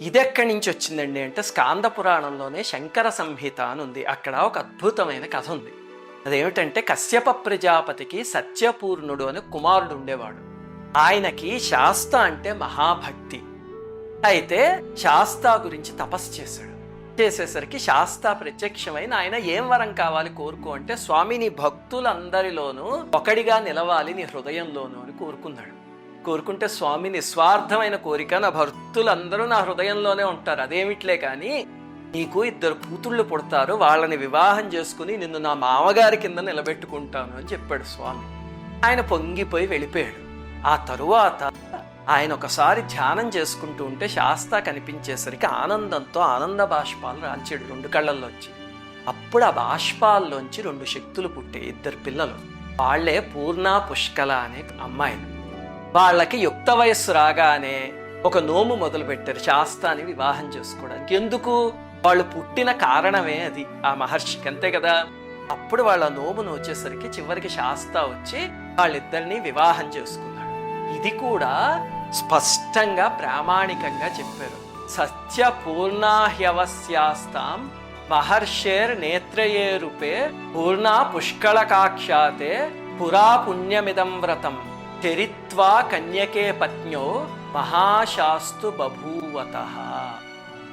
ఇదెక్కడి నుంచి వచ్చిందండి అంటే స్కాంద పురాణంలోనే శంకర సంహిత అని ఉంది. అక్కడ ఒక అద్భుతమైన కథ ఉంది. అదేమిటంటే కశ్యప ప్రజాపతికి సత్యపూర్ణుడు అని కుమారుడు ఉండేవాడు. ఆయనకి శాస్త అంటే మహాభక్తి. అయితే శాస్త గురించి తపస్సు చేశాడు. చేసేసరికి శాస్త ప్రత్యక్షమైన ఆయన ఏం వరం కావాలి కోరుకో అంటే స్వామిని భక్తులందరిలోనూ ఒకడిగా నిలవాలి నీ హృదయంలోనూ అని కోరుకున్నాడు. కోరుకుంటే స్వామి నిస్వార్థమైన కోరిక. నా భర్తులందరూ నా హృదయంలోనే ఉంటారు. అదేమిట్లే కానీ నీకు ఇద్దరు కూతుళ్ళు పుడతారు. వాళ్ళని వివాహం చేసుకుని నిన్ను నా మామగారి కింద నిలబెట్టుకుంటాను అని చెప్పాడు స్వామి. ఆయన పొంగిపోయి వెళ్ళిపోయాడు. ఆ తరువాత ఆయన ఒకసారి ధ్యానం చేసుకుంటూ ఉంటే శాస్త కనిపించేసరికి ఆనందంతో ఆనంద బాష్పాలు రాల్చాడు రెండు కళ్ళల్లోంచి. అప్పుడు ఆ బాష్పాల్లోంచి రెండు శక్తులు పుట్టే ఇద్దరు పిల్లలు. వాళ్ళే పూర్ణ పుష్కల అనే అమ్మాయిలు. వాళ్ళకి యుక్త వయస్సు రాగానే ఒక నోము మొదలు పెట్టారు శాస్తాని వివాహం చేసుకోవడానికి. ఎందుకు? వాళ్ళు పుట్టిన కారణమే అది. ఆ మహర్షికి అంతే కదా. అప్పుడు వాళ్ళ నోమును వచ్చేసరికి చివరికి శాస్తా వచ్చి వాళ్ళిద్దరిని వివాహం చేసుకున్నాడు. ఇది కూడా స్పష్టంగా ప్రామాణికంగా చెప్పారు. సత్య పూర్ణాహ్యవస్యాస్తాం మహర్షేర్ నేత్రయే రూపే పూర్ణ పుష్కళకాఖ్యాతే పురా పుణ్యమిదం వ్రతం. చరిత్వా కన్యకే పత్న్యో మహాశాస్తు బభూవత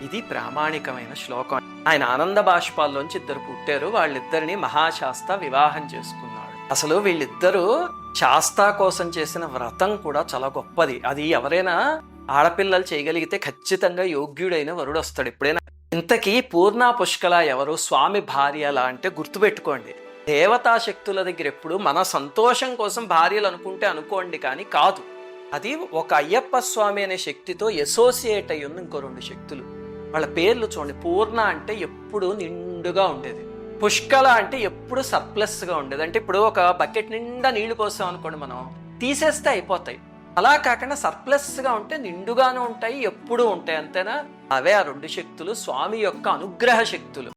ఇది ప్రామాణికమైన శ్లోకం. ఆయన ఆనంద బాష్పాల్లోంచి ఇద్దరు పుట్టారు. వాళ్ళిద్దరిని మహాశాస్త వివాహం చేసుకున్నాడు. అసలు వీళ్ళిద్దరూ శాస్తా కోసం చేసిన వ్రతం కూడా చాలా గొప్పది. అది ఎవరైనా ఆడపిల్లలు చేయగలిగితే ఖచ్చితంగా యోగ్యుడైన వరుడు వస్తాడు ఎప్పుడైనా ఇంతకీ పూర్ణ పుష్కల ఎవరు? స్వామి భార్యలా అంటే గుర్తుపెట్టుకోండి. దేవతా శక్తుల దగ్గర ఎప్పుడు మన సంతోషం కోసం భార్యలు అనుకుంటే అనుకోండి కానీ కాదు. అది ఒక అయ్యప్ప స్వామి అనే శక్తితో అసోసియేట్ అయ్యి ఉంది ఇంకో రెండు శక్తులు. వాళ్ళ పేర్లు చూడండి. పూర్ణ అంటే ఎప్పుడు నిండుగా ఉండేది. పుష్కల అంటే ఎప్పుడు సర్ప్లస్గా ఉండేది. అంటే ఇప్పుడు ఒక బకెట్ నిండా నీళ్ళు పోసాం అనుకోండి మనం తీసేస్తే అయిపోతాయి. అలా కాకుండా సర్ప్లస్గా ఉంటే నిండుగానే ఉంటాయి ఎప్పుడూ ఉంటాయి. అంతేనా? అవే ఆ రెండు శక్తులు స్వామి యొక్క అనుగ్రహ శక్తులు.